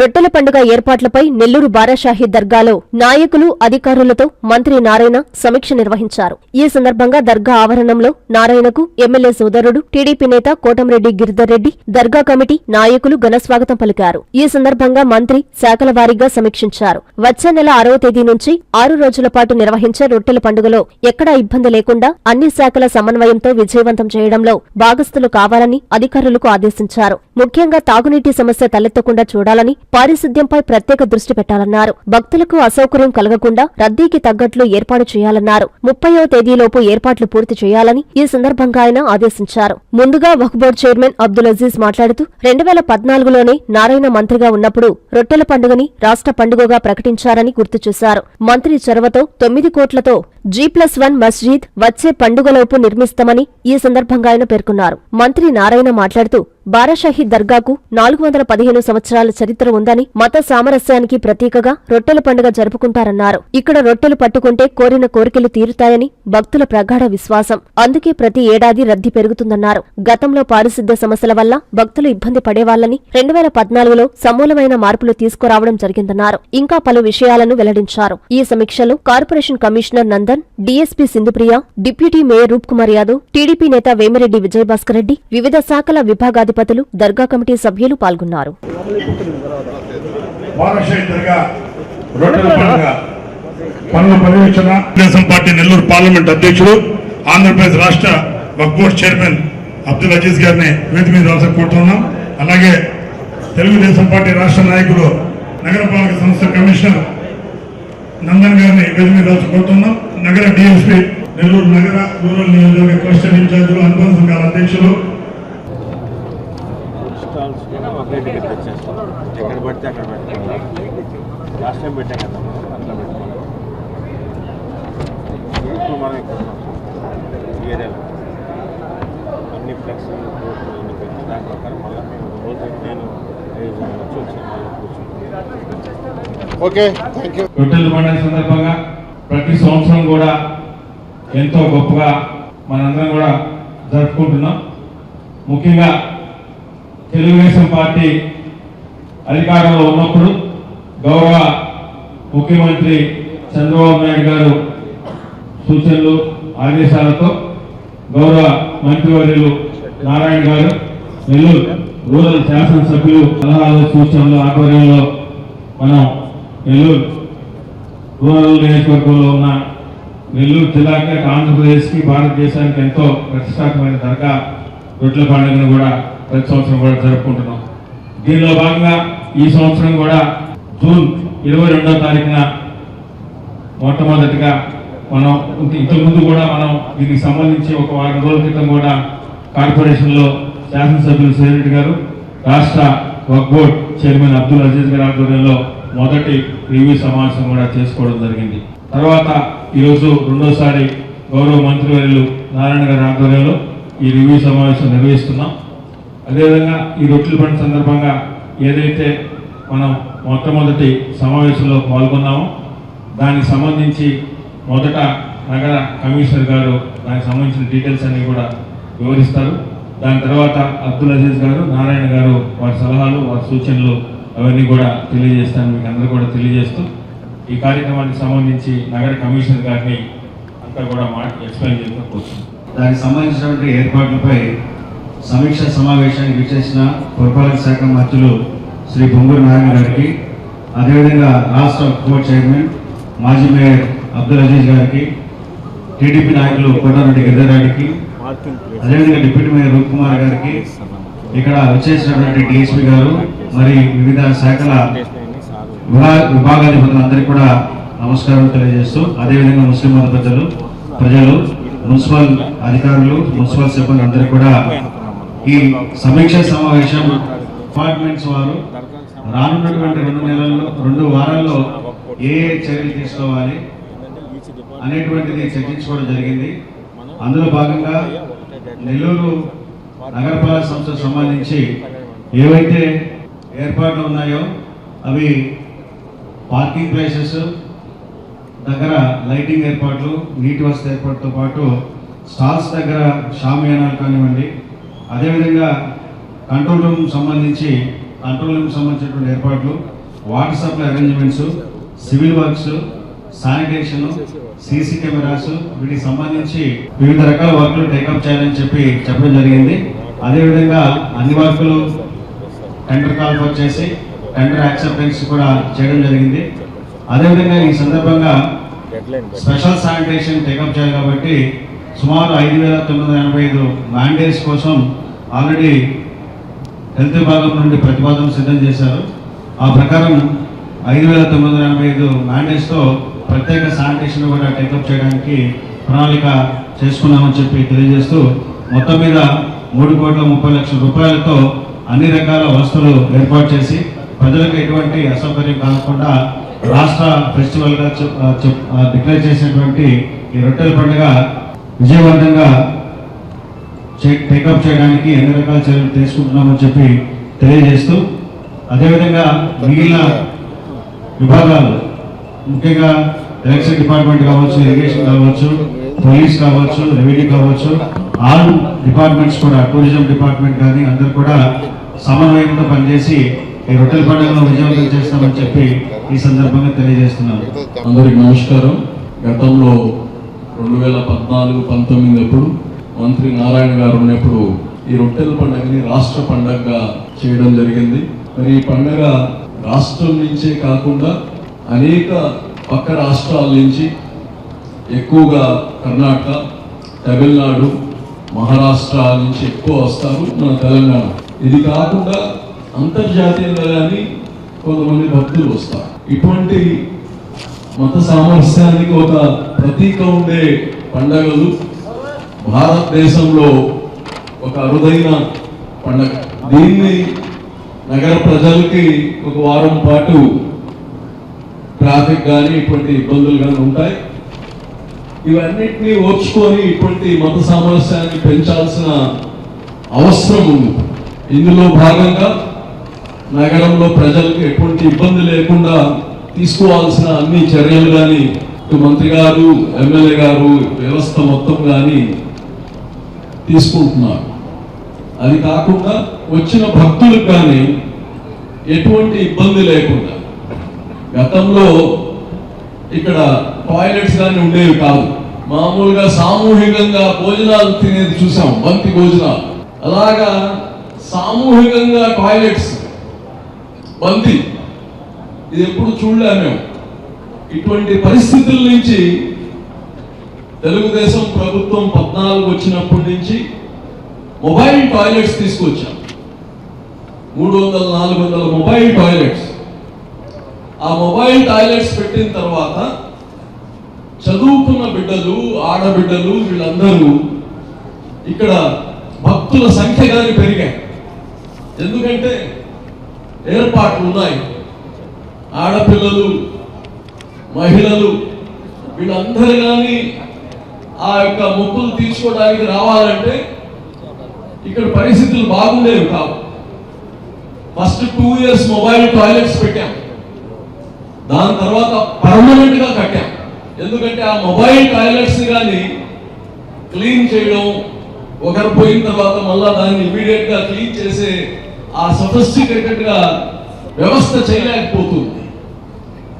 రొట్టెల పండుగ ఏర్పాట్లపై నెల్లూరు బారాషాహి దర్గాలో నాయకులు అధికారులతో మంత్రి నారాయణ సమీక్ష నిర్వహించారు. ఈ సందర్భంగా దర్గా ఆవరణంలో నారాయణకు ఎమ్మెల్యే సోదరుడు టీడీపీ నేత కోటంరెడ్డి గిరిధర్ రెడ్డి దర్గా కమిటీ నాయకులు ఘనస్వాగతం పలికారు. ఈ సందర్భంగా మంత్రి శాఖల వారీగా సమీక్షించారు. వచ్చే నెల ఆరవ తేదీ నుంచి ఆరు రోజుల పాటు నిర్వహించే రొట్టెల పండుగలో ఎక్కడా ఇబ్బంది లేకుండా అన్ని శాఖల సమన్వయంతో విజయవంతం చేయడంలో భాగస్థులు కావాలని అధికారులకు ఆదేశించారు. ముఖ్యంగా తాగునీటి సమస్య తలెత్తకుండా చూడాలని పారిశుద్ధ్యంపై ప్రత్యేక దృష్టి పెట్టాలన్నారు. భక్తులకు అసౌకర్యం కలగకుండా రద్దీకి తగ్గట్లు ఏర్పాటు చేయాలన్నారు. ముప్పయో తేదీలోపు ఏర్పాట్లు పూర్తి చేయాలని ఈ సందర్భంగా ఆయన ఆదేశించారు. ముందుగా వక్ఫ్ బోర్డు చైర్మన్ అబ్దుల్ అజీజ్ మాట్లాడుతూ రెండు వేల పద్నాలుగులోనే నారాయణ మంత్రిగా ఉన్నప్పుడు రొట్టెల పండుగని రాష్ట్ర పండుగగా ప్రకటించారని గుర్తు చేశారు. మంత్రి చొరవతో తొమ్మిది కోట్లతో జీ ప్లస్ వన్ మస్జీద్ వచ్చే పండుగలోపు నిర్మిస్తామని ఈ సందర్భంగా ఆయన పేర్కొన్నారు. మంత్రి నారాయణ మాట్లాడుతూ బారాషాహి దర్గాకు నాలుగు వందల పదిహేను సంవత్సరాల చరిత్ర ఉందని మత సామరస్యానికి ప్రతీకగా రొట్టెల పండుగ జరుపుకుంటారన్నారు. ఇక్కడ రొట్టెలు పట్టుకుంటే కోరిన కోరికలు తీరుతాయని భక్తుల ప్రగాఢ విశ్వాసం. అందుకే ప్రతి ఏడాది రద్దీ పెరుగుతుందన్నారు. గతంలో పారిశుద్ధ్య సమస్యల వల్ల భక్తులు ఇబ్బంది పడేవాళ్ళని రెండు వేల పద్నాలుగులో సమూలమైన మార్పులు తీసుకురావడం జరిగిందన్నారు. ఇంకా పలు విషయాలను వెల్లడించారు. ఈ సమీక్షలో corporation commissioner Nandan DSP Sindhupriya deputy mayor Roop Kumar Yadav TDP నేత వేమిరెడ్డి విజయభాస్కర్ రెడ్డి వివిధ శాఖల విభాగాధిపతులు దర్గా కమిటీ సభ్యులు పాల్గొన్నారు. పనుల పర్యవేక్షణ తెలుగుదేశం పార్టీ నెల్లూరు పార్లమెంట్ అధ్యక్షుడు ఆంధ్రప్రదేశ్ రాష్ట్ర వక్ఫ్ చైర్మన్ అబ్దుల్ అజీజ్ గారిని వేదిక మీద రావాల్సి కోరుతున్నాం అలాగే తెలుగుదేశం పార్టీ రాష్ట్ర నాయకులు నగరపాలక సంస్థ కమిషనర్ నందన్ గారిని వేదిక మీద రావాల్సి కోరుతున్నాం నగర డిఎస్పీ నెల్లూరు నగర రూరల్ నియోజకవర్గ క్లస్టర్ ఇన్ఛార్జీలు అనుబంధ సంఘాల అధ్యక్షులు స్టాల్స్ ఒకే దగ్గర తెచ్చేస్తాం ఎక్కడ పడితే అక్కడ పెట్టుకోవాలి లాస్ట్ టైం పెట్టాం కదా అట్లా పెట్టుకోవాలి ఇప్పుడు మనం ఇక్కడ ఈ ఏరియాలో అన్ని ఫ్లెక్స్ బోర్డులు అన్ని పెట్టి దాని ప్రకారం మళ్ళీ మేము రోజు నేను ఐదు వచ్చి వచ్చి మళ్ళీ కూర్చుంటాం ఓకే థ్యాంక్ యూ పండుగ సందర్భంగా ప్రతి సంవత్సరం కూడా ఎంతో గొప్పగా మనందరం కూడా జరుపుకుంటున్నాం. ముఖ్యంగా తెలుగుదేశం పార్టీ అధికారంలో ఉన్నప్పుడు గౌరవ ముఖ్యమంత్రి చంద్రబాబు నాయుడు గారు సూచనలు ఆదేశాలతో గౌరవ మంత్రివర్యులు నారాయణ గారు నెల్లూరు రూరల్ శాసనసభ్యులు సలహాలు సూచనలు ఆధ్వర్యంలో మనం నెల్లూరు రూరల్ నియోజకవర్గంలో ఉన్న నెల్లూరు జిల్లాకి ఆంధ్రప్రదేశ్కి భారతదేశానికి ఎంతో ప్రతిష్టాత్మకమైన దర్గా రొట్టెల పండుగను కూడా ప్రతి సంవత్సరం కూడా జరుపుకుంటున్నాం. దీనిలో భాగంగా ఈ సంవత్సరం కూడా జూన్ ఇరవై రెండో తారీఖున మొట్టమొదటిగా మనం ఇంతకుముందు కూడా మనం దీనికి సంబంధించి ఒక వారం రోజుల క్రితం కూడా కార్పొరేషన్లో శాసనసభ్యులు శ్రీరెడ్డి గారు రాష్ట్ర వక్ బోర్డ్ చైర్మన్ అబ్దుల్ అజీజ్ గారి ఆధ్వర్యంలో మొదటి రివ్యూ సమావేశం కూడా చేసుకోవడం జరిగింది. తర్వాత ఈరోజు రెండోసారి గౌరవ మంత్రివర్యులు నారాయణ గారి ఆధ్వర్యంలో ఈ రివ్యూ సమావేశం నిర్వహిస్తున్నాం. అదేవిధంగా ఈ రొట్టెల పండుగ సందర్భంగా ఏదైతే మనం మొట్టమొదటి సమావేశంలో పాల్గొన్నామో దానికి సంబంధించి మొదట నగర కమిషనర్ గారు దానికి సంబంధించిన డీటెయిల్స్ అన్నీ కూడా వివరిస్తారు. దాని తర్వాత అబ్దుల్ అజీజ్ గారు నారాయణ గారు వారి సలహాలు వారి సూచనలు అవన్నీ కూడా తెలియజేస్తాను మీకు అందరూ కూడా తెలియజేస్తూ. ఈ కార్యక్రమానికి సంబంధించి నగర కమిషనర్ గారిని అంతా కూడా మా ఎక్స్ప్లెయిన్ చేసుకోవచ్చు దానికి సంబంధించినటువంటి ఏర్పాట్లపై సమీక్ష సమావేశానికి విచ్చేసిన పురపాలక శాఖ మంత్రులు శ్రీ బొంగూరు నారాయణ గారికి అదేవిధంగా రాష్ట్ర బోర్డ్ చైర్మన్ మాజీ మేయర్ అబ్దుల్ అజీజ్ గారికి టీడీపీ నాయకులు కోటారెడ్డి గిరిధరాడికి అదేవిధంగా డిప్యూటీ మేయర్ రూప్ కుమార్ గారికి ఇక్కడ వచ్చేసినటువంటి డిఎస్పీ గారు మరి వివిధ శాఖల విభాగాధిపతులందరికీ కూడా నమస్కారం తెలియజేస్తూ అదేవిధంగా ముస్లిం మత ప్రజలు ప్రజలు మున్సిపల్ అధికారులు మున్సిపల్ సిబ్బంది అందరికీ కూడా ఈ సమీక్ష సమావేశం డిపార్ట్మెంట్స్ వారు రానున్నటువంటి రెండు నెలల్లో రెండు వారాల్లో ఏ ఏ చర్యలు తీసుకోవాలి అనేటువంటిది చర్చించుకోవడం జరిగింది. అందులో భాగంగా నెల్లూరు నగరపాలక సంస్థకు సంబంధించి ఏవైతే ఏర్పాట్లు ఉన్నాయో అవి పార్కింగ్ ప్లేసెస్ దగ్గర లైటింగ్ ఏర్పాట్లు నీటి వసతి ఏర్పాటుతో పాటు స్టాల్స్ దగ్గర షామియానాలు కానివ్వండి అదేవిధంగా కంట్రోల్ రూమ్ సంబంధించి కంట్రోల్ రూమ్ సంబంధించినటువంటి ఏర్పాట్లు water supply arrangements civil works sanitation CC cameras వీటికి సంబంధించి వివిధ రకాల వర్కులు టేకప్ చేయాలని చెప్పి చెప్పడం జరిగింది. అదేవిధంగా అన్ని వర్కులు టెండర్ కాల్ చేసి టెండర్ యాక్సెప్టెన్స్ కూడా చేయడం జరిగింది. అదేవిధంగా ఈ సందర్భంగా స్పెషల్ శానిటేషన్ టేకప్ చేయాలి కాబట్టి సుమారు ఐదు వేల తొమ్మిది వందల ఎనభై ఐదు మ్యాండేట్స్ కోసం ఆల్రెడీ హెల్త్ విభాగం నుండి ప్రతిపాదన సిద్ధం చేశారు. ఆ ప్రకారం ఐదు వేల తొమ్మిది వందల ఎనభై ఐదు మ్యాండేట్స్తో ప్రత్యేక శానిటేషన్ కూడా టేకప్ చేయడానికి ప్రణాళిక చేసుకున్నామని చెప్పి తెలియజేస్తూ మొత్తం మీద మూడు కోట్ల ముప్పై లక్షల రూపాయలతో అన్ని రకాల వస్తువులు ఏర్పాటు చేసి ప్రజలకు ఎటువంటి అసౌకర్యం కాకుండా రాష్ట్ర ఫెస్టివల్గా డిక్లేర్ చేసినటువంటి ఈ రొట్టెల పండుగ విజయవంతంగా టేకప్ చేయడానికి ఎన్ని రకాల చర్యలు తీసుకుంటున్నామని చెప్పి తెలియజేస్తూ అదేవిధంగా మిగిలిన విభాగాలు ముఖ్యంగా ఎలక్షన్ డిపార్ట్మెంట్ కావచ్చు ఇరిగేషన్ కావచ్చు పోలీస్ కావచ్చు రెవెన్యూ కావచ్చు ఆల్ డిపార్ట్మెంట్స్ కూడా టూరిజం డిపార్ట్మెంట్ కానీ అందరు కూడా సమన్వయంతో పనిచేసి ఈ రొట్టెల పండుగను విజయవంతం చేస్తామని చెప్పి ఈ సందర్భంగా తెలియజేస్తున్నాను అందరికి నమస్కారం. గతంలో రెండు వేల పద్నాలుగు పంతొమ్మిది అప్పుడు మంత్రి నారాయణ గారు ఉన్నప్పుడు ఈ రొట్టెల పండుగని రాష్ట్ర పండగగా చేయడం జరిగింది. మరి ఈ పండగ రాష్ట్రం నుంచే కాకుండా అనేక పక్క రాష్ట్రాల నుంచి ఎక్కువగా కర్ణాటక తమిళనాడు మహారాష్ట్ర నుంచి ఎక్కువ వస్తారు మన తెలంగాణ. ఇది కాకుండా అంతర్జాతీయంగా కానీ కొంతమంది భక్తులు వస్తారు. ఇటువంటి మత సామరస్యానికి ఒక ప్రతీక ఉండే పండగలు భారతదేశంలో ఒక అరుదైన పండగ. దీన్ని నగర ప్రజలకి ఒక వారం పాటు ట్రాఫిక్ కానీ ఇటువంటి ఇబ్బందులు కానీ ఉంటాయి. ఇవన్నిటినీ ఓర్చుకొని ఇటువంటి మత సామరస్యాన్ని పెంచాల్సిన అవసరం ఉంది. ఇందులో భాగంగా నగరంలో ప్రజలకు ఎటువంటి ఇబ్బంది లేకుండా తీసుకోవాల్సిన అన్ని చర్యలు కానీ మంత్రి గారు ఎమ్మెల్యే గారు వ్యవస్థ మొత్తం కానీ తీసుకుంటున్నారు. అది కాకుండా వచ్చిన భక్తులకు కానీ ఎటువంటి ఇబ్బంది లేకుండా గతంలో ఇక్కడ టాయిలెట్స్ కానీ ఉండేవి కాదు. మామూలుగా సామూహికంగా భోజనాలు తినేది చూసాం బంతి భోజనాలు. అలాగా సామూహికంగా టాయిలెట్స్ బంతి ఇది ఎప్పుడు చూడలే మేము. ఇటువంటి పరిస్థితుల నుంచి తెలుగుదేశం ప్రభుత్వం పద్నాలుగు వచ్చినప్పటి నుంచి మొబైల్ టాయిలెట్స్ తీసుకొచ్చాం. మూడు వందల నాలుగు వందల మొబైల్ టాయిలెట్స్. ఆ మొబైల్ టాయిలెట్స్ పెట్టిన తర్వాత చదువుకున్న బిడ్డలు ఆడబిడ్డలు వీళ్ళందరూ ఇక్కడ భక్తుల సంఖ్య కానీ పెరిగాయి. ఎందుకంటే ఏర్పాట్లు ఉన్నాయి. ఆడపిల్లలు మహిళలు వీళ్ళందరూ కానీ ఆ యొక్క మొక్కులు తీసుకోవడానికి రావాలంటే ఇక్కడ పరిస్థితులు బాగుండేవి కావు. First two years mobile toilets పెట్టాం. దాని తర్వాత పర్మనెంట్గా కట్టాం. ఎందుకంటే ఆ మొబైల్ టాయిలెట్స్ కానీ క్లీన్ చేయడం ఒకరు పోయిన తర్వాత మళ్ళా దాన్ని ఇమీడియట్గా క్లీన్ చేసే ఆ సఫిస్టికేటెడ్గా వ్యవస్థ చేయలేకపోతుంది.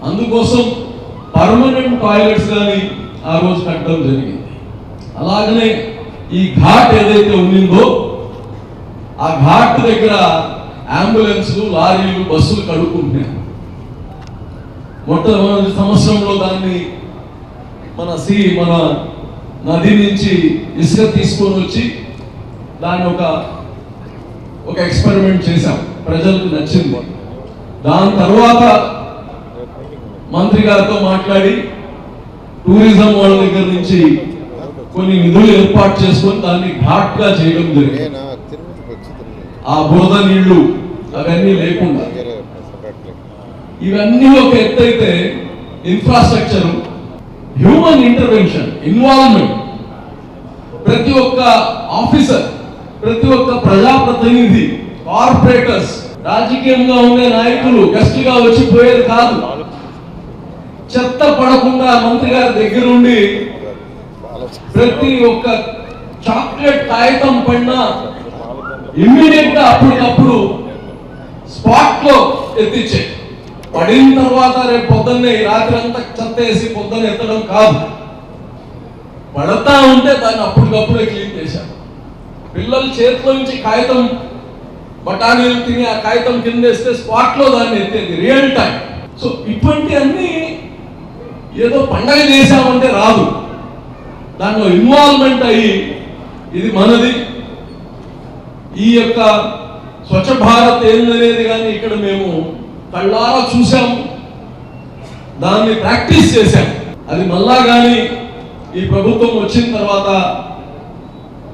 అందుకోసం పర్మనెంట్ టాయిలెట్స్ కానీ ఆ రోజు కట్టడం జరిగింది. అలాగనే ఈ ఘాట్ ఏదైతే ఉండిందో ఆ ఘాట్ దగ్గర అంబులెన్స్లు లారీలు బస్సులు కడుక్కుంటున్నాయి. మొట్టమొదటి సంవత్సరంలో దాన్ని మన సి మన నది నుంచి ఇసుక తీసుకొని వచ్చి దాన్ని ఒక ఒక ఎక్స్పెరిమెంట్ చేశాం. ప్రజలకు నచ్చింది. దాని తర్వాత మంత్రి గారితో మాట్లాడి టూరిజం వాళ్ళ దగ్గర నుంచి కొన్ని నిధులు ఏర్పాటు చేసుకొని దాన్ని ఘాట్గా చేయడం జరిగింది. ఆ బురద నీళ్ళు అవన్నీ లేకుండా. ఇవన్నీ ఒక ఎత్తు అయితే ఇన్ఫ్రాస్ట్రక్చర్ హ్యూమన్ ఇంటర్వెన్షన్ ఇన్వాల్వ్మెంట్ ప్రతి ఒక్క ఆఫీసర్ ప్రతి ఒక్క ప్రజాప్రతినిధి కార్పొరేటర్స్ రాజకీయంగా ఉండే నాయకులు గెస్ట్గా వచ్చి పోయేది కాదు. చెత్త పడకుండా మంత్రి గారి దగ్గర ఉండి ప్రతి ఒక్క చాక్లెట్ కాగితం పడినా ఇమ్మీడియట్గా అప్పటికప్పుడు స్పాట్లో ఎత్తిచ్చే పడిన తర్వాత రేపు పొద్దున్నే రాత్రి అంతా చెత్త వేసి పొద్దున్న ఎత్తడం కాదు. పడతా ఉంటే దాన్ని అప్పటికప్పుడే క్లీన్ చేశారు. పిల్లలు చేతిలో నుంచి కాగితం బఠానీలు తిని ఆ కాగితం కింద వేస్తే స్పాట్లో దాన్ని ఎత్తేది రియల్ టైం సో ఇటువంటి అన్ని ఏదో పండగ చేశామంటే రాదు. దాంట్లో ఇన్వాల్వ్మెంట్ అయ్యి ఇది మనది. ఈ యొక్క స్వచ్ఛ భారత్ ఏందనేది కానీ ఇక్కడ మేము కళ్ళారా చూసాం దాన్ని ప్రాక్టీస్ చేశాం. అది మళ్ళా కానీ ఈ ప్రభుత్వం వచ్చిన తర్వాత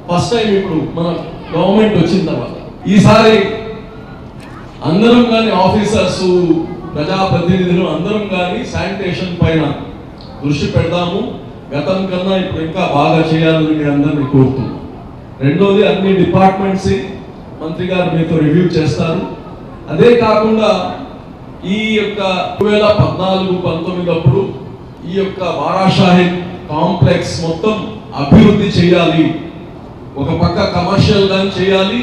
ఫస్ట్ టైం ఇప్పుడు మన గవర్నమెంట్ వచ్చిన తర్వాత. ఈసారి అందరం కానీ ఆఫీసర్స్ ప్రజాప్రతినిధులు అందరం కానీ శానిటేషన్ పైన దృష్టి పెడదాము. గతం కన్నా ఇప్పుడు ఇంకా బాగా చేయాలని మీ అందరినీ కోరుతున్నాం. రెండోది అన్ని డిపార్ట్మెంట్స్ మంత్రి గారు మీతో రివ్యూ చేస్తారు. అదే కాకుండా ఈ యొక్క రెండు వేల పద్నాలుగు పంతొమ్మిది అప్పుడు ఈ యొక్క వారాషాహి కాంప్లెక్స్ మొత్తం అభివృద్ధి చేయాలి. ఒక పక్క కమర్షియల్గా చేయాలి.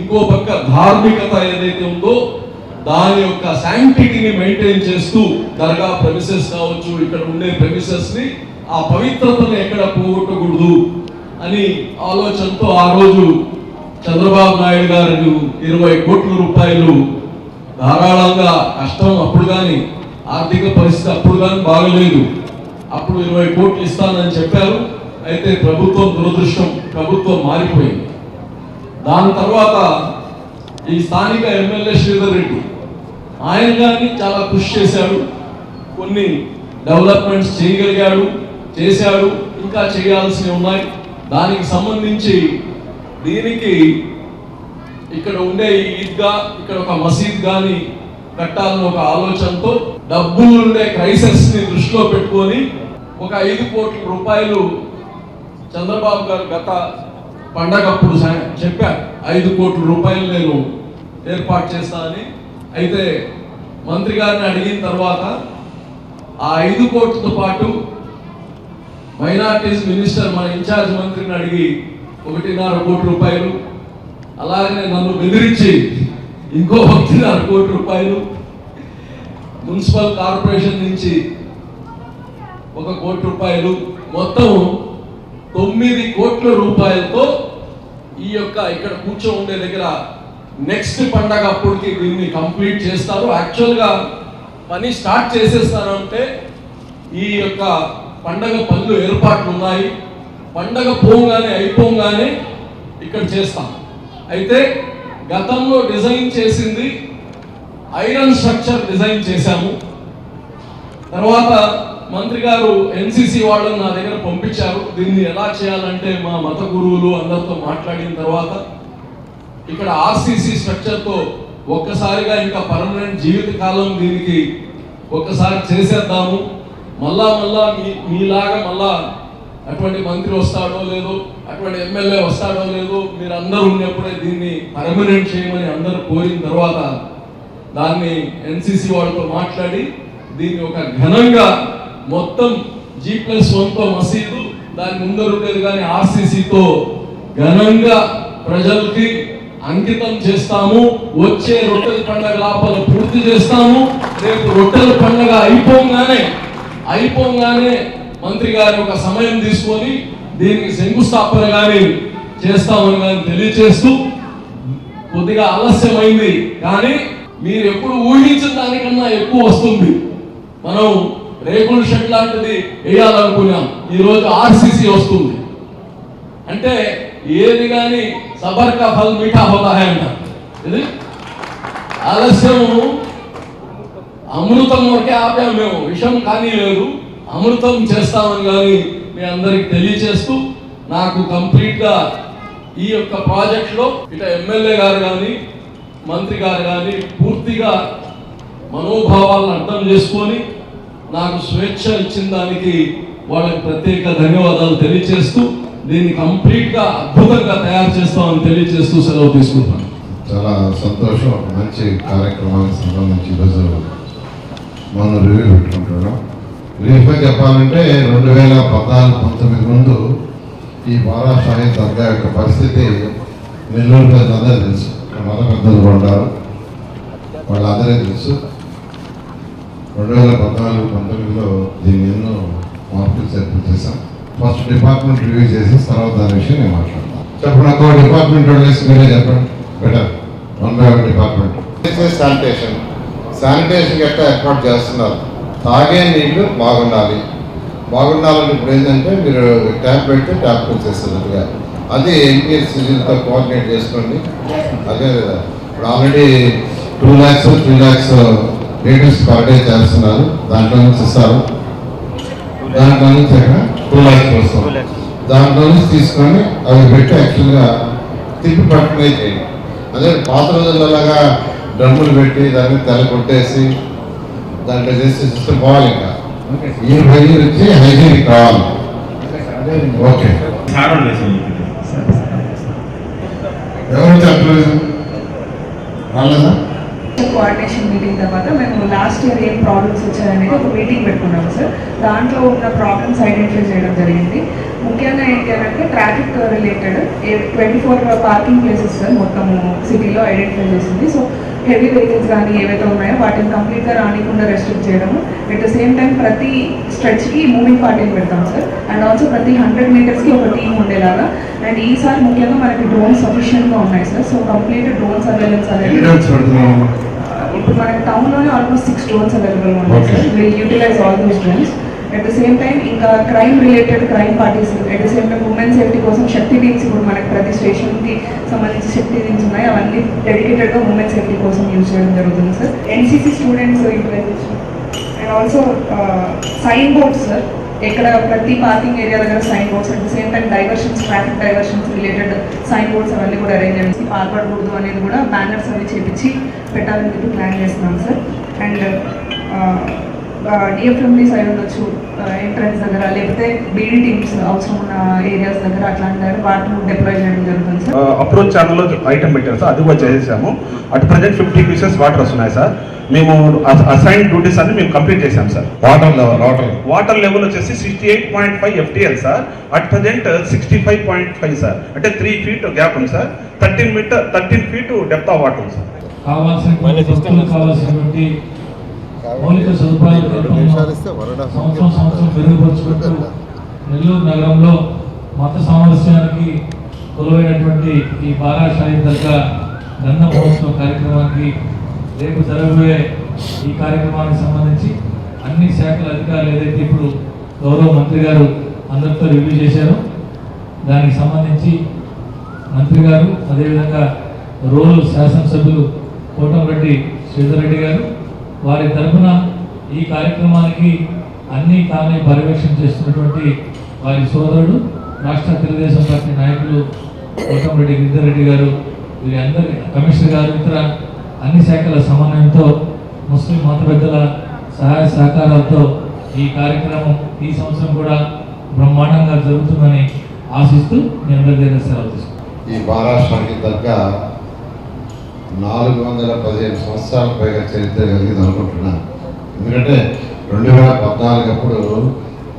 ఇంకో పక్క ధార్మికత ఏదైతే ఉందో దాని యొక్క శాంటిటీని మెయింటైన్ చేస్తూ దర్గా ప్రెమిసెస్ కావచ్చు ఇక్కడ ఉండే ప్రెమిసెస్ని ఆ పవిత్రతను ఎక్కడ పోగొట్టకూడదు అని ఆలోచనతో ఆ రోజు చంద్రబాబు నాయుడు గారు ఇరవై కోట్ల రూపాయలు ధారాళంగా కష్టం అప్పుడు కానీ ఆర్థిక పరిస్థితి అప్పుడు కానీ బాగలేదు. అప్పుడు ఇరవై కోట్లు ఇస్తానని చెప్పారు. అయితే ప్రభుత్వం దురదృష్టం ప్రభుత్వం మారిపోయింది. దాని తర్వాత ఈ స్థానిక ఎమ్మెల్యే శ్రీధర్ రెడ్డి ఆయన కానీ చాలా కృషి చేశాడు. కొన్ని డెవలప్మెంట్స్ చేయగలిగాడు చేశాడు ఇంకా చేయాల్సినవి ఉన్నాయి. దానికి సంబంధించి దీనికి ఇక్కడ ఉండే ఈద్గా ఇక్కడ ఒక మసీద్ కానీ కట్టాలని ఒక ఆలోచనతో డబ్బులు ఉండే క్రైసిస్ని దృష్టిలో పెట్టుకొని ఒక ఐదు కోట్ల రూపాయలు చంద్రబాబు గారు గత పండగప్పుడు చెప్పారు. ఐదు కోట్ల రూపాయలు నేను ఏర్పాటు చేస్తానని అయితే మంత్రి గారిని అడిగిన తర్వాత ఆ ఐదు కోట్లతో పాటు మైనార్టీస్ మినిస్టర్ మన ఇన్ఛార్జ్ మంత్రిని అడిగి ఒకటిన్నర కోటి రూపాయలు అలాగనే నన్ను బెదిరించి ఇంకో ఒకటిన్నర కోటి రూపాయలు మున్సిపల్ కార్పొరేషన్ నుంచి ఒక కోటి రూపాయలు. మొత్తం తొమ్మిది కోట్ల రూపాయలతో ఈ యొక్క ఇక్కడ కూర్చో ఉండే దగ్గర నెక్స్ట్ పండగ అప్పటికి దీన్ని కంప్లీట్ చేస్తారు. యాక్చువల్గా పని స్టార్ట్ చేసేస్తారంటే ఈ యొక్క పండగ పనులు ఏర్పాట్లు ఉన్నాయి. పండగ పోగానే అయిపోగానే ఇక్కడ చేస్తాం. అయితే గతంలో డిజైన్ చేసింది ఐరన్ స్ట్రక్చర్ డిజైన్ చేశాము. తర్వాత మంత్రి గారు ఎన్సిసి వాళ్ళని నా దగ్గర పంపించారు. దీన్ని ఎలా చేయాలంటే మా మత గురువులు అందరితో మాట్లాడిన తర్వాత ఇక్కడ ఆర్సీసీ స్ట్రక్చర్తో ఒక్కసారిగా ఇంకా పర్మనెంట్ జీవిత కాలం దీనికి ఒక్కసారి చేసేద్దాము. మళ్ళా మళ్ళా మీ మీలాగా మళ్ళా అటువంటి మంత్రి వస్తాడో లేదో అటువంటి ఎమ్మెల్యే వస్తాడో లేదో మీరు అందరూ ఉన్నప్పుడే దీన్ని పర్మనెంట్ చేయమని అందరూ కోరిన తర్వాత దాన్ని ఎన్సీసీ వాళ్ళతో మాట్లాడి దీన్ని ఒక ఘనంగా మొత్తం జీ ప్లస్ వన్తో మసీదు దాని ముందరుండేది కానీ ఆర్సీసీతో ఘనంగా ప్రజలకి అంకితం చేస్తాము. వచ్చే రొట్టెల పండగ లాపాలు పూర్తి చేస్తాము. రేపు రొట్టెల పండగ అయిపోగానే అయిపోగానే మంత్రి గారి ఒక సమయం తీసుకొని దీనికి శంకుస్థాపన కానీ చేస్తామని కానీ తెలియజేస్తూ కొద్దిగా ఆలస్యమైంది. కానీ మీరు ఎప్పుడు ఊహించిన దానికన్నా ఎక్కువ వస్తుంది. మనం రేకుల షెడ్ లాంటిది వేయాలనుకున్నాం. ఈరోజు ఆర్సీసీ వస్తుంది. అంటే ఏది కానీ సబర్ కా ఫల్ మీఠా హోతా హై అంటారు ఇది ఆలస్యము అమృతం వరకే ఆపాము మేము విషం కానీ లేదు అమృతం చేస్తామని కానీ మీ అందరికి తెలియచేస్తూ నాకు కంప్లీట్గా ఈ యొక్క ప్రాజెక్ట్లో ఇట ఎమ్మెల్యే గారు కానీ మంత్రి గారు కానీ పూర్తిగా మనోభావాలను అర్థం చేసుకొని నాకు స్వేచ్ఛ ఇచ్చిన దానికి వాళ్ళకి ప్రత్యేక ధన్యవాదాలు తెలియజేస్తూ దీన్ని కంప్లీట్గా అద్భుతంగా తయారు చేస్తామని తెలియజేస్తూ సెలవు తీసుకుంటాను చాలా సంతోషం. మంచి కార్యక్రమానికి సంబంధించి ఈరోజు మనం రివ్యూ పెట్టుకుంటున్నాం. బ్రీఫ్గా చెప్పాలంటే రెండు వేల పద్నాలుగు పంతొమ్మిది ముందు ఈ బారా షాహీద్ దర్గా యొక్క పరిస్థితి నెల్లూరు పెద్ద అందరూ తెలుసు. మత పెద్దలు ఉంటారు ఉన్నారు. వాళ్ళందరికీ తెలుసు. రెండు వేల పద్నాలుగు పంతొమ్మిదిలో దీన్ని ఎన్నో మార్పులు చేశాం. ఫస్ట్ డిపార్ట్మెంట్ రివ్యూ చేసి తర్వాత దాని విషయం నేను మాట్లాడతాను. చెప్పండి ఒక డిపార్ట్మెంట్ వదిలేసి మీరే చెప్పండి. Better one by one department sanitation sanitation గట్ట ఏర్పాటు చేస్తున్నారు. తాగే నీళ్ళు బాగుండాలి. బాగుండాలని ఇప్పుడు ఏంటంటే మీరు ట్యాప్ పెడితే ట్యాప్ వచ్చేస్తున్నట్టుగా అది ఎన్టీఎస్ సిజన్తో కోఆర్డినేట్ చేసుకోండి. అదే ఇప్పుడు already two lakhs three lakhs litres per day చేస్తున్నారు. దాంట్లో నుంచి ఇస్తారు. దాంట్లో నుంచి టూ ల్యాక్స్ వస్తాం దాంట్లో నుంచి తీసుకొని అవి పెట్టి యాక్చువల్గా తిప్పి పట్టుకునే చేయండి అదే పాత రోజులలాగా డ్రమ్ములు పెట్టి దాన్ని తెల్ల కొట్టేసి దాంట్లో చేసి సిస్టమ్ పోవాలి ఇంకా. ఈ హైజీన్ వచ్చి హైజీనిక్ కావాలి. ఓకే. ఎవరు చెప్పలేదు? రాలేదా? కోఆర్డినేషన్ మీటింగ్ తర్వాత మేము లాస్ట్ ఇయర్ ఏం ప్రాబ్లమ్స్ వచ్చాయనేది ఒక మీటింగ్ పెట్టుకున్నాము సార్ దాంట్లో ఉన్న ప్రాబ్లమ్స్ ఐడెంటిఫై చేయడం జరిగింది. ముఖ్యంగా ఏంటి అని అంటే traffic related twenty four parking places sir మొత్తం సిటీలో ఐడెంటిఫై చేసింది. సో హెవీ వెహికల్స్ కానీ ఏవైతే ఉన్నాయో వాటిని కంప్లీట్గా రానికుండా రెస్ట్రిక్ట్ చేయడము. ఎట్ ద సేమ్ టైం ప్రతి స్ట్రెచ్కి మూవింగ్ పార్టీని పెడతాం సార్ అండ్ ఆల్సో ప్రతి హండ్రెడ్ మీటర్స్కి ఒక టీం ఉండేలాగా. అండ్ ఈసారి ముఖ్యంగా మనకి డ్రోన్స్ సఫిషియెంట్గా ఉన్నాయి sir so complete drone surveillance అనేది ఇప్పుడు మనకి టౌన్లోనే ఆల్మోస్ట్ సిక్స్ డ్రోన్స్ అవైలబుల్ ఉన్నాయి. Sir will utilise all those drones at the same time ఇంకా crime related crime parties at the same time women safety కోసం శక్తి టీమ్స్ ఇప్పుడు మనకి ప్రతి స్టేషన్కి సంబంధించి శక్తి టీమ్స్ ఉన్నాయి. అవన్నీ డెడికేటెడ్గా ఉమెన్ సేఫ్టీ కోసం యూజ్ చేయడం జరుగుతుంది sir NCC students utilisation and also sign boards sir ఇక్కడ ప్రతి పార్కింగ్ ఏరియా దగ్గర sign boards at the same time diversions traffic diversions related sign boards అవన్నీ కూడా అరేంజ్ చేసి పాల్పడకూడదు అనేది కూడా బ్యానర్స్ అవి చేపించి పెట్టాలని చెప్పి ప్లాన్ చేస్తున్నాం సార్ అండ్ డిఎఫ్ఎండి సైడ్ ఉండొచ్చు ఎంట్రన్స్ దగ్గర లేకపోతే బీడీ టీమ్స్ అవసరం ఉన్న ఏరియాస్ దగ్గర అట్లాంటి దగ్గర వాటిని డిప్లాయ్ చేయడం జరుగుతుంది సార్ అప్రోచ్ ఛానల్లో ఐటమ్ పెట్టారు సార్ అది కూడా చేసేసాము. At present fifty pieces water వస్తున్నాయి సార్ మేము అసైన్ డ్యూటీస్ అన్ని మేము కంప్లీట్ చేసాం sir water level water water level వచ్చేసి sixty eight point five FTL sir at present sixty five point five sir అంటే త్రీ ఫీట్ గ్యాప్ ఉంది sir thirteen metre thirteen feet depth of water ఉంది sir భక్తులకు కావాల్సినటువంటి మౌలిక సదుపాయాలు సంవత్సరం సంవత్సరం మెరుగుపరుచుకుంటూ నెల్లూరు నగరంలో మత సామరస్యానికి కొలువైనటువంటి ఈ బారాషాహి దర్గా గంధ మహోత్సవ కార్యక్రమానికి రేపు జరగబోయే ఈ కార్యక్రమానికి సంబంధించి అన్ని శాఖల అధికారులు ఏదైతే ఇప్పుడు గౌరవ మంత్రి గారు అందరితో రివ్యూ చేశారో దానికి సంబంధించి మంత్రి గారు అదేవిధంగా రోలు శాసనసభ్యులు కోటంరెడ్డి శ్రీధర్ రెడ్డి గారు వారి తరఫున ఈ కార్యక్రమానికి అన్ని తానే పర్యవేక్షణ చేస్తున్నటువంటి వారి సోదరుడు రాష్ట్ర తెలుగుదేశం పార్టీ నాయకులు కోటంరెడ్డి గిద్దరెడ్డి గారు గారు వీరందరి కమిషనర్ గారు ఇతర అన్ని శాఖల సమన్వయంతో ముస్లిం మత పెద్దల సహాయ సహకారాలతో ఈ కార్యక్రమం ఈ సంవత్సరం కూడా బ్రహ్మాండంగా జరుగుతుందని ఆశిస్తూ మీ అందరి దగ్గర సెలవు తీసుకుంటాను ఈ మహారాష్ట్రానికి తగ్గ నాలుగు వందల పదిహేను సంవత్సరాల పైగా చరిత్ర కలిగింది అనుకుంటున్నాను ఎందుకంటే రెండు వేల పద్నాలుగు అప్పుడు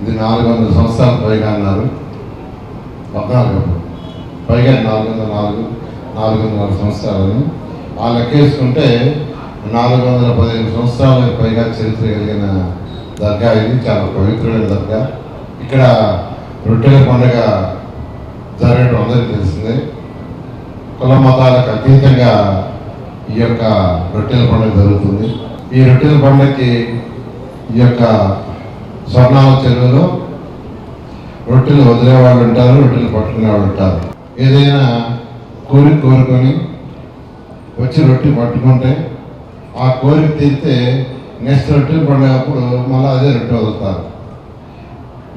ఇది నాలుగు వందల సంవత్సరాల పైగా అన్నారు. పద్నాలుగు అప్పుడు పైగా నాలుగు వందల నాలుగు నాలుగు వందల సంవత్సరాలని. ఆ లెక్కేసుకుంటే నాలుగు వందల పదిహేను సంవత్సరాల పైగా చరిత్ర కలిగిన దర్గా ఇది చాలా పవిత్రమైన దర్గా. ఇక్కడ రొట్టెల పండుగ జరగడం అందరికీ తెలిసిందే. కుల మతాలకు అతీతంగా ఈ యొక్క రొట్టెల పండుగ జరుగుతుంది. ఈ రొట్టెల పండుగకి ఈ యొక్క స్వర్ణాల చెరువులో రొట్టెలు వదిలేవాళ్ళు ఉంటారు రొట్టెలు పట్టుకునే వాళ్ళు ఉంటారు. ఏదైనా కోరిక కోరుకొని వచ్చి రొట్టె పట్టుకుంటే ఆ కోరిక తీరితే నెక్స్ట్ రొట్టెలు పండుగప్పుడు మళ్ళీ అదే రొట్టె వదులుతారు.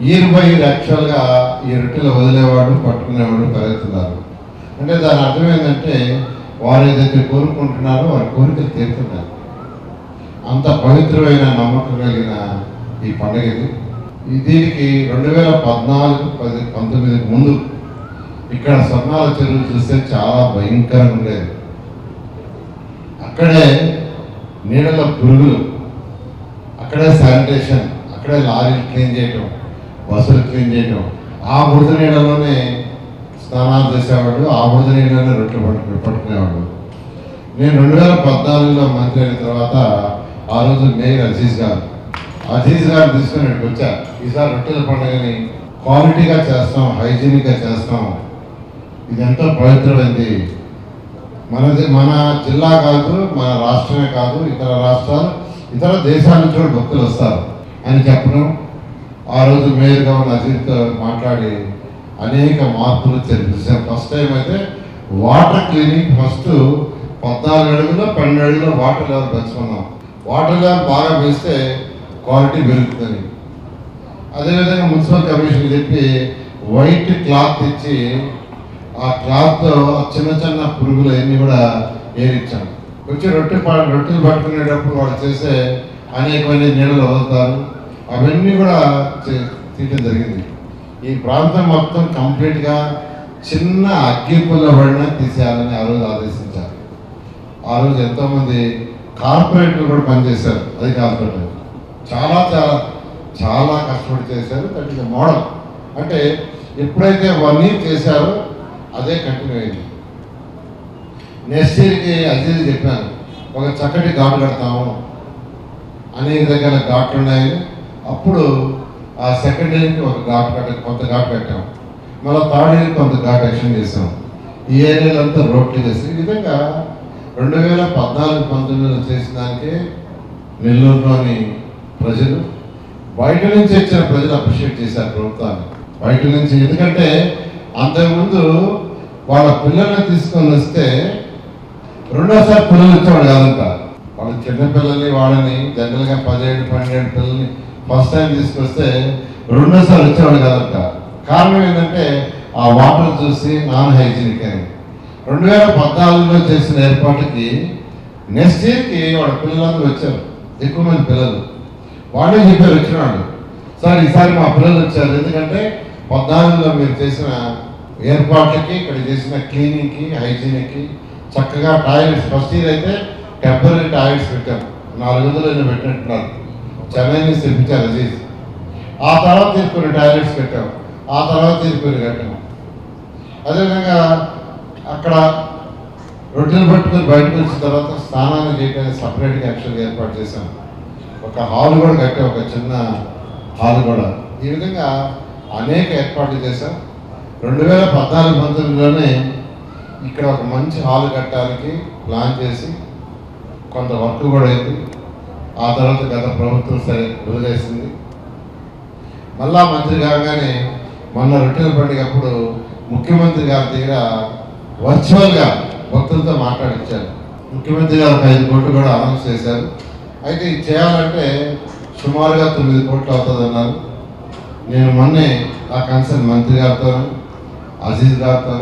ఈరుపై బై యాక్చువల్గా ఈ రొట్టెలు వదిలేవాడు పట్టుకునేవాడు పెరుగుతున్నారు అంటే దాని అర్థం ఏంటంటే వారు ఏదైతే కోరుకుంటున్నారో వారి కోరికలు తీరుతున్నారు. అంత పవిత్రమైన నమ్మకం కలిగిన ఈ పండుగ ఇది. దీనికి రెండు వేల పద్నాలుగు పది పంతొమ్మిదికి ముందు ఇక్కడ స్వర్ణాల చెరువులు చూస్తే చాలా భయంకరంగా ఉండేది. అక్కడే నీళ్ళలో పురుగులు అక్కడే శానిటేషన్ అక్కడే లారీలు క్లీన్ చేయటం బస్సులు క్లీన్ చేయటం ఆ మృత నీళ్ళలోనే స్నానాలు చేసేవాడు ఆ బురద నీళ్ళలోనే రొట్టెలు పట్టు పట్టుకునేవాడు నేను రెండు వేల పద్నాలుగులో మంత్రి అయిన తర్వాత ఆ రోజు మేయర్ అజీజ్ గారు. అజీజ్ గారు తీసుకుని ఇక్కడికి వచ్చా. ఈసారి రొట్టెల పండుగని క్వాలిటీగా చేస్తాం హైజీనిక్గా చేస్తాం. ఇది ఎంతో పవిత్రమైంది మనది మన జిల్లా కాదు మన రాష్ట్రమే కాదు ఇతర రాష్ట్రాలు ఇతర దేశాల నుంచి కూడా భక్తులు వస్తారు. అని చెప్పడం. ఆ రోజు మేయర్గా ఉన్న అజిత్ మాట్లాడి అనేక మార్పులు తెలిపించాం ఫస్ట్ టైం అయితే వాటర్ క్లీనింగ్ ఫస్ట్ పద్నాలుగు అడుగులో పన్నెండు అడుగులో వాటర్ లెవెల్ పెంచుకున్నాం. వాటర్ లెవెల్ బాగా పెంచితే క్వాలిటీ పెరుగుతుంది. అదేవిధంగా మున్సిపల్ కమిషన్ చెప్పి వైట్ క్లాత్ ఇచ్చి ఆ క్లాత్తో చిన్న చిన్న పురుగులు అన్నీ కూడా ఏరిచ్చాం. వచ్చి రొట్టె రొట్టెలు పట్టుకునేటప్పుడు వాళ్ళు చేసే అనేకమైన నీళ్ళు వదులుతారు. అవన్నీ కూడా చే- తీయటం జరిగింది. ఈ ప్రాంతం మొత్తం కంప్లీట్గా చిన్న అగ్గిపుల్ల పడినా తీసేయాలని ఆ రోజు ఆదేశించారు. ఆ రోజు ఎంతోమంది కార్పొరేట్లు కూడా పనిచేశారు. అది కార్పొరేట్ చాలా చాలా చాలా కష్టపడి చేశారు. దట్ ఇస్ మోడల్ అంటే ఎప్పుడైతే వన్ ఇయర్ చేశారో అదే కంటిన్యూ అయింది. నెక్స్ట్ ఇయర్కి అజీజ్ చెప్పాను ఒక చక్కటి ఘాటు కడతాము. అనేక దగ్గర ఘాట్లు ఉన్నాయి. అప్పుడు ఆ సెకండ్ ఇయర్కి ఒక ఘాట్ కట్ట కొంత ఘాట్ కట్టాం. మళ్ళీ థర్డ్ ఇయర్కి కొంత ఘాట్ ఎక్షన్ చేసాం. ఈ ఏరియాలో అంతా రోడ్లు చేసి ఈ విధంగా రెండు వేల పద్నాలుగు పంతొమ్మిదిలో చేసిన దానికి నెల్లూరులోని ప్రజలు బయట నుంచి వచ్చిన ప్రజలు అప్రిషియేట్ చేశారు ప్రభుత్వాన్ని. బయట నుంచి ఎందుకంటే అంతకుముందు వాళ్ళ పిల్లల్ని తీసుకొని వస్తే రెండోసారి పిల్లలు వచ్చేవాడు కాదంట. వాళ్ళ చిన్న పిల్లల్ని వాళ్ళని జనరల్గా పదిహేడు పన్నెండు పిల్లల్ని ఫస్ట్ టైం తీసుకొస్తే రెండోసారి వచ్చేవాడు కదంట కారణం ఏంటంటే ఆ వాటర్ చూసి నాన్ హైజీనిక్ అని. రెండు వేల పద్నాలుగులో చేసిన ఏర్పాటుకి నెక్స్ట్ ఇయర్కి వాళ్ళ పిల్లలందరూ వచ్చారు. ఎక్కువ మంది పిల్లలు. వాళ్ళే చెప్పారు వచ్చినాడు సార్ ఈసారి మా పిల్లలు వచ్చారు. ఎందుకంటే పద్నాలుగులో మీరు చేసిన ఏర్పాట్లకి ఇక్కడ చేసిన క్లీనింగ్కి హైజీనిక్కి చక్కగా టాయిలెట్స్ ఫస్ట్ ఇయర్ అయితే టెంపరీ టాయిలెట్స్ పెట్టాం. నాలుగు వందలు పెట్టినట్టున్నారు. చెన్నై తెప్పించారు అజీజ్ ఆ తర్వాత తీసుకుని టాయిలెట్స్ పెట్టాం ఆ తర్వాత తీసుకుని కట్టాం. అదేవిధంగా అక్కడ రొట్టెలు పట్టుకొని బయటకు వచ్చిన తర్వాత స్నానాన్ని చేయడానికి సపరేట్గా యాక్చువల్గా ఏర్పాటు చేశాం. ఒక హాల్ కూడా కట్టాం ఒక చిన్న హాల్ కూడా. ఈ విధంగా అనేక ఏర్పాట్లు చేశాం. రెండు వేల పద్నాలుగు పంతొమ్మిదిలోనే ఇక్కడ ఒక మంచి హాల్ కట్టడానికి ప్లాన్ చేసి కొంత వర్క్ కూడా అయింది. ఆ తర్వాత గత ప్రభుత్వం సరే వదిలేసింది. మళ్ళా మంత్రి కాగానే మొన్న రొట్టెల పండుగ అప్పుడు ముఖ్యమంత్రి గారి దగ్గర వర్చువల్గా భక్తులతో మాట్లాడించారు. ముఖ్యమంత్రి గారు ఒక ఐదు కోట్లు కూడా అనౌన్స్ చేశారు. అయితే ఇది చేయాలంటే సుమారుగా తొమ్మిది కోట్లు అవుతుందన్నారు. నేను మొన్నే ఆ కన్సర్న్ మంత్రి గారితో అజీజ్ గారితో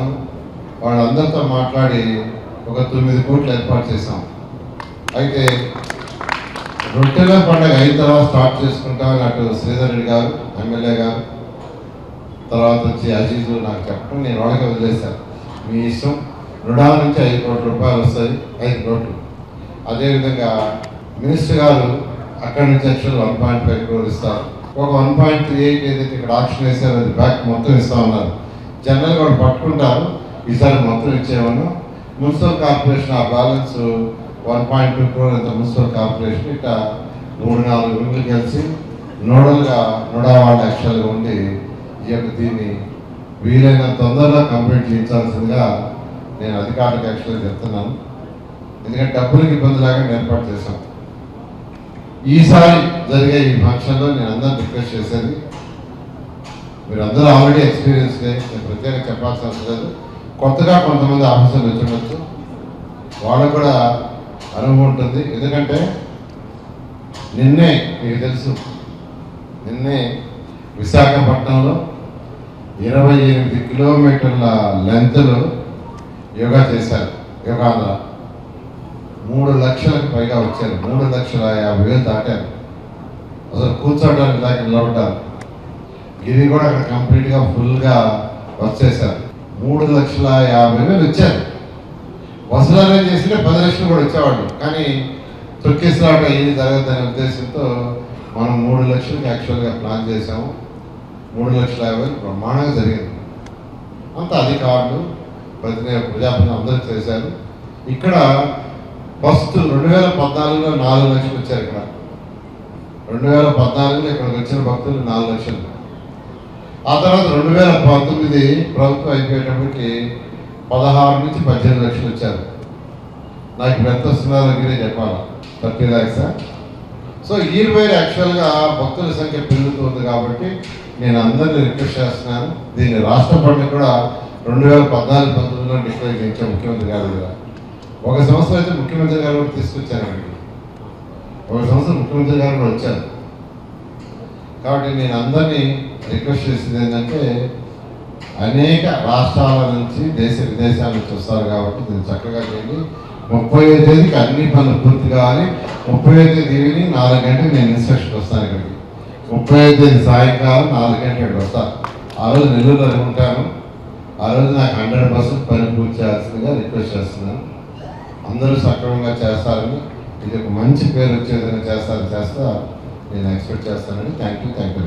వాళ్ళందరితో మాట్లాడి ఒక తొమ్మిది కోట్లు ఏర్పాటు చేశాం. అయితే రొట్టెల పండుగ అయిన తర్వాత స్టార్ట్ చేసుకుంటాం అటు శ్రీధర్ రెడ్డి గారు ఎమ్మెల్యే గారు. తర్వాత వచ్చి అజీజు నాకు చెప్పడం నేను వాళ్ళకి వదిలేశాను. మీ ఇష్టం. రుణాల నుంచి ఐదు కోట్ల రూపాయలు వస్తాయి. ఐదు కోట్లు. అదేవిధంగా మినిస్టర్ గారు అక్కడి నుంచి actual one point five crore ఇస్తారు. ఒక వన్ పాయింట్ త్రీ ఎయిట్ ఏదైతే ఇక్కడ ఆప్షన్ వేసారో అది బ్యాక్ మొత్తం ఇస్తా ఉన్నారు. జనరల్గా కూడా పట్టుకుంటారు. ఈసారి మొత్తం ఇచ్చేవాను మున్సిపల్ కార్పొరేషన్ ఆ balance one point two crore ఎంత మున్సిపల్ కార్పొరేషన్ ఇట్లా మూడు నాలుగు రూములు కలిసి నోడల్గా నోడా వాళ్ళు యాక్చువల్గా ఉండి ఈ యొక్క దీన్ని వీలైన తొందరగా కంప్లీట్ చేయించాల్సిందిగా నేను అధికారులకు యాక్చువల్గా చెప్తున్నాను. ఎందుకంటే డబ్బులకు ఇబ్బంది లేకుండా ఏర్పాటు చేశాం ఈసారి జరిగే ఈ ఫంక్షన్లో నేను అందరిని రిక్వెస్ట్ చేసేది మీరు అందరూ ఆల్రెడీ ఎక్స్పీరియన్స్ నేను ప్రత్యేకంగా చెప్పాల్సిన అవసరం లేదు. కొత్తగా కొంతమంది ఆఫీసర్లు వచ్చి వాళ్ళకు కూడా అనుభవం ఉంటుంది. ఎందుకంటే నిన్నే మీకు తెలుసు. నిన్నే విశాఖపట్నంలో ఇరవై ఎనిమిది కిలోమీటర్ల లెంత్లో యోగా చేశారు. యోగాంధ్ర. మూడు లక్షలకు పైగా వచ్చారు. మూడు లక్షల యాభై వేలు దాటారు. అసలు కూర్చోవడానికి దాకా నిలబడ్డారు. ఇది కూడా అక్కడ కంప్లీట్గా ఫుల్గా వచ్చేసారు మూడు లక్షల యాభై వేలు వచ్చారు బస్సులు అరేంజ్ చేస్తే పది లక్షలు కూడా వచ్చేవాళ్ళు కానీ తొక్కిసలాట ఏది జరగదనే ఉద్దేశంతో మనం మూడు లక్షలకి యాక్చువల్గా ప్లాన్ చేసాము మూడు లక్షల యాభై బ్రహ్మాండంగా జరిగింది. అంత అధికారులు ప్రతి ప్రజాపతి అందరూ చేశారు. ఇక్కడ ఫస్ట్ రెండు వేల పద్నాలుగులో నాలుగు లక్షలు వచ్చారు ఇక్కడ. రెండు వేల పద్నాలుగులో ఇక్కడికి వచ్చిన భక్తులు నాలుగు లక్షలు. ఆ తర్వాత రెండు వేల పంతొమ్మిది ప్రభుత్వం అయిపోయేటప్పటికి పదహారు నుంచి పద్దెనిమిది లక్షలు వచ్చారు. నాకు ఇప్పుడు ఎంత వస్తున్నారో మీరే చెప్పాలా. థర్టీ ల్యాక్స్ సో ఈ యాక్చువల్గా భక్తుల సంఖ్య పెరుగుతుంది కాబట్టి నేను అందరినీ రిక్వెస్ట్ చేస్తున్నాను. దీన్ని రాష్ట్ర పండుగ కూడా రెండు వేల పద్నాలుగు పంతొమ్మిదిలో డిక్లేర్ చేయించాం ముఖ్యమంత్రి గారు కూడా. ఒక సంవత్సరం అయితే ముఖ్యమంత్రి గారు కూడా తీసుకొచ్చారు ఒక సంవత్సరం ముఖ్యమంత్రి గారు కూడా వచ్చారు. కాబట్టి నేను అందరినీ రిక్వెస్ట్ చేసేది ఏంటంటే అనేక రాష్ట్రాల నుంచి దేశ విదేశాల నుంచి వస్తారు కాబట్టి దీన్ని చక్కగా చేయండి. ముప్పై తేదీకి అన్ని పనులు పూర్తి కావాలి. ముప్పై తేదీ ఈవినింగ్ నాలుగు గంటలకు నేను ఇన్స్ట్రక్షన్ వస్తాను ఇక్కడికి. ముప్పై తేదీ సాయంకాలం నాలుగు గంటలకు వస్తాను ఆ రోజు నెల్లూరులో ఉంటాను. ఆ రోజు నాకు హండ్రెడ్ పర్సెంట్ పని పూర్తి చేయాల్సిందిగా రిక్వెస్ట్ చేస్తున్నాను. అందరూ సక్రమంగా చేస్తారని ఇది ఒక మంచి పేరు వచ్చేదని చేస్తారని చేస్తా నేను ఎక్స్పెక్ట్ చేస్తానని thank you thank you